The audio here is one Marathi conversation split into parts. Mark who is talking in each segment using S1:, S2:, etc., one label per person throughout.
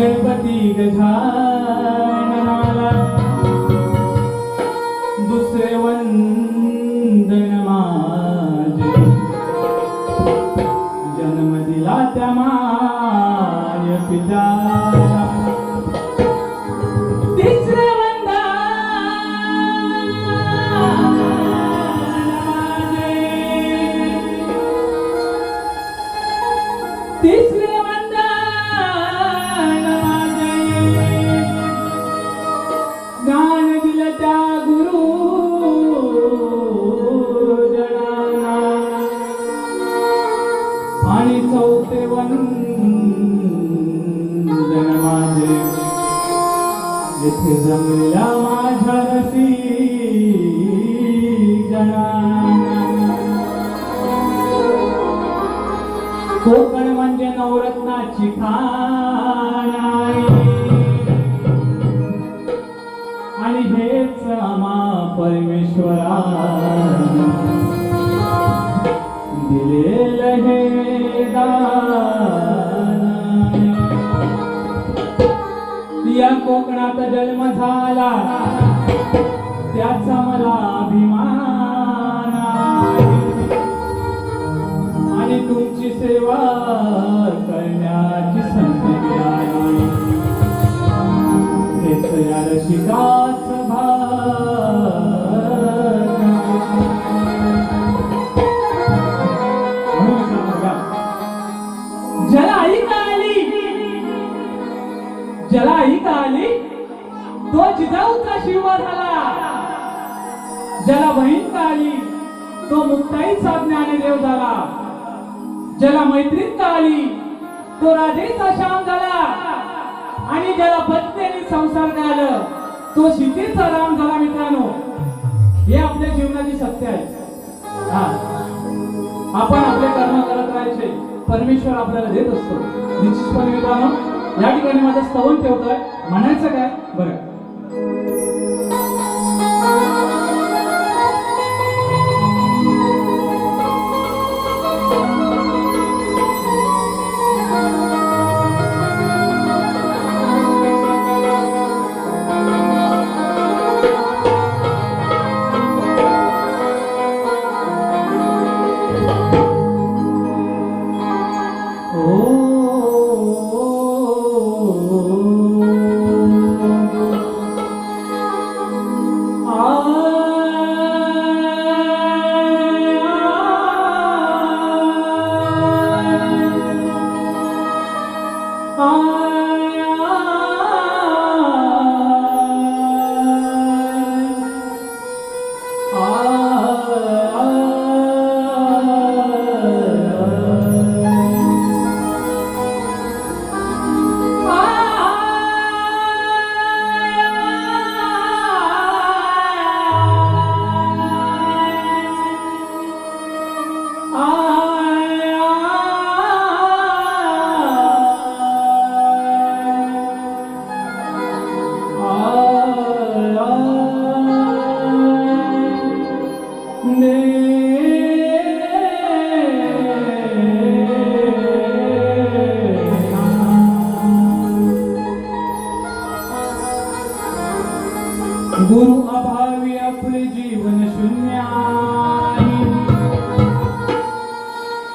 S1: गणपती गजाननाला. दुसरे वंदन माझे. जन्म दिला त्या माय पिता. आणि हेच आमा परमेश्वरा दिलेलं हे दान. या कोकणात जन्म झाला. त्याचा मला अभिमान आणि तुमची सेवा ज्याला आई का आली ज्याला आई आली तो जिजाऊचा शिवा झाला. ज्याला बहीण का आली तो मुक्ताईचा ज्ञानदेव झाला. ज्याला मैत्रीत का आली तो राधेचा श्याम झाला. आणि ज्याला पत्नीने संसार आलं तो सीतेचा राम झाला मित्रांनो. हे आपल्या जीवनाची सत्य आहे. हा. आपण आपले कर्म करत राहायचे. परमेश्वर आपल्याला देत असतो. निश्चितपणे मित्रांनो या ठिकाणी माझं स्तवन ठेवतोय. म्हणायचं काय? बरं.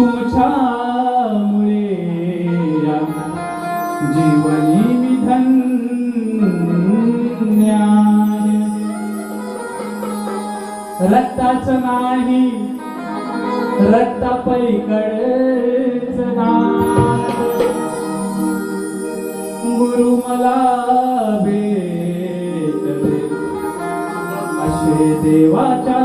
S1: तुझ्यामुळे जीवनी मी धन्य रक्ताच नाही रक्ता पलीकडच गुरु मला भेटले. असे देवाच्या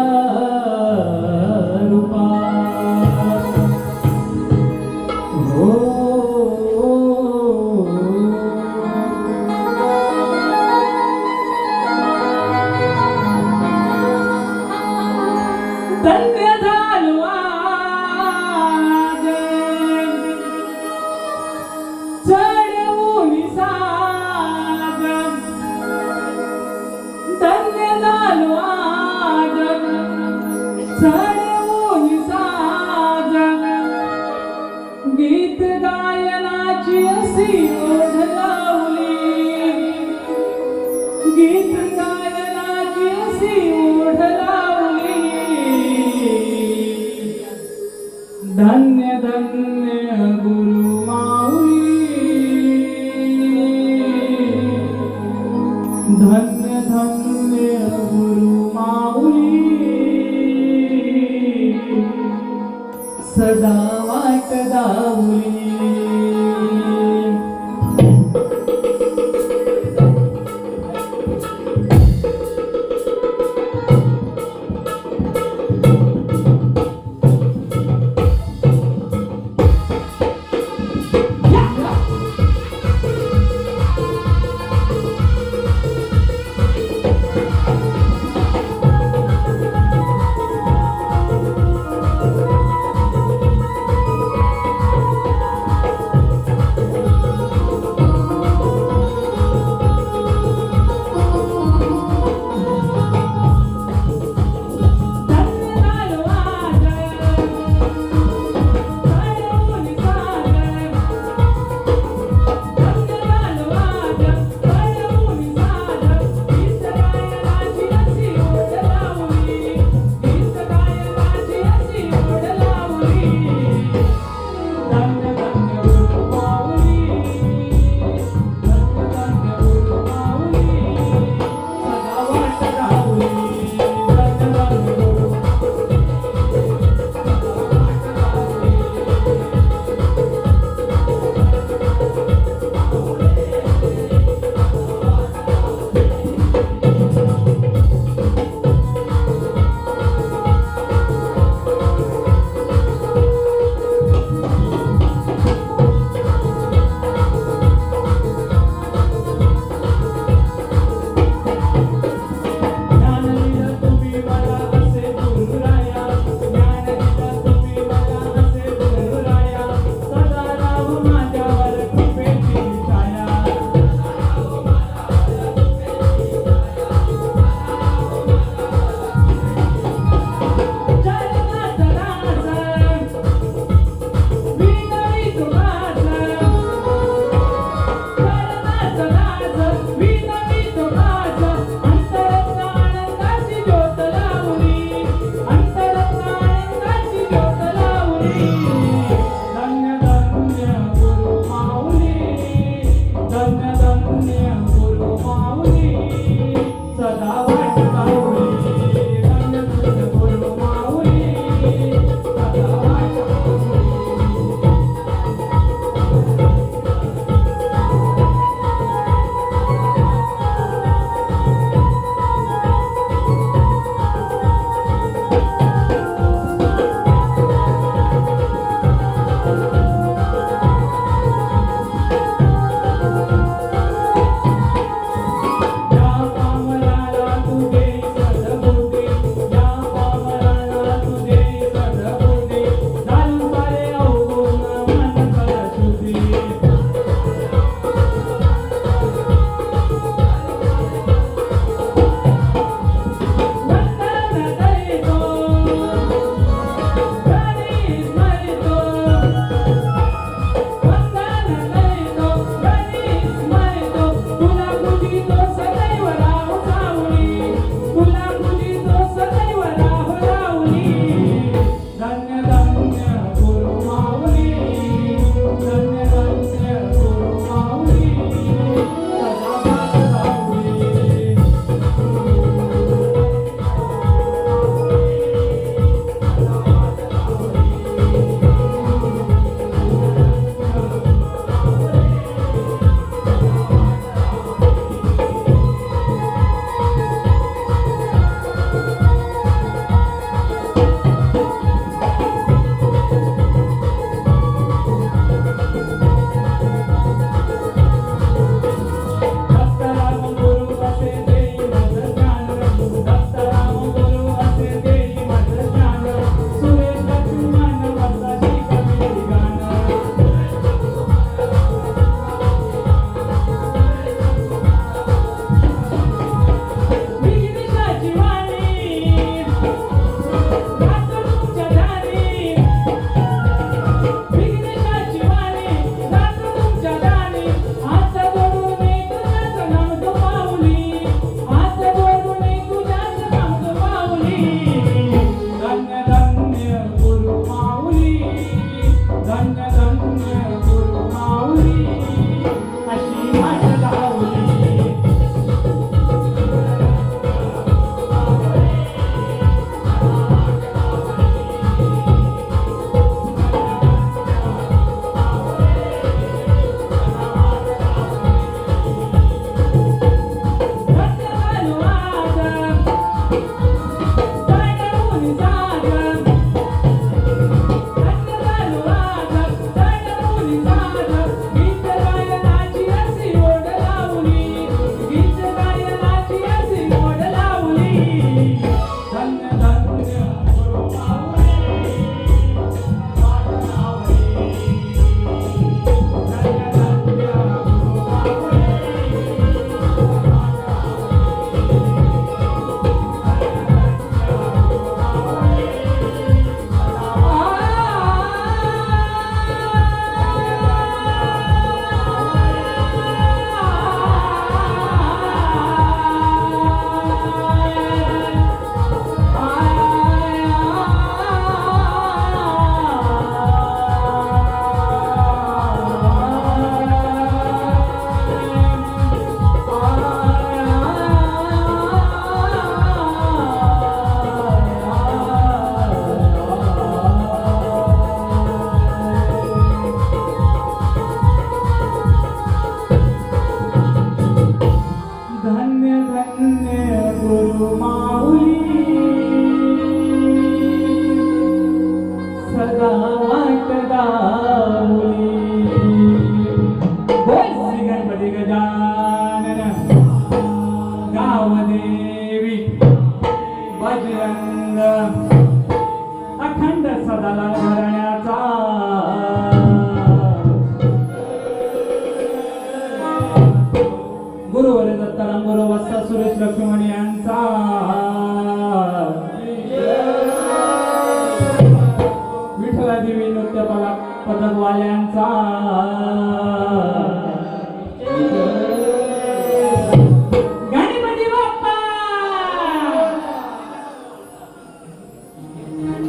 S1: 나.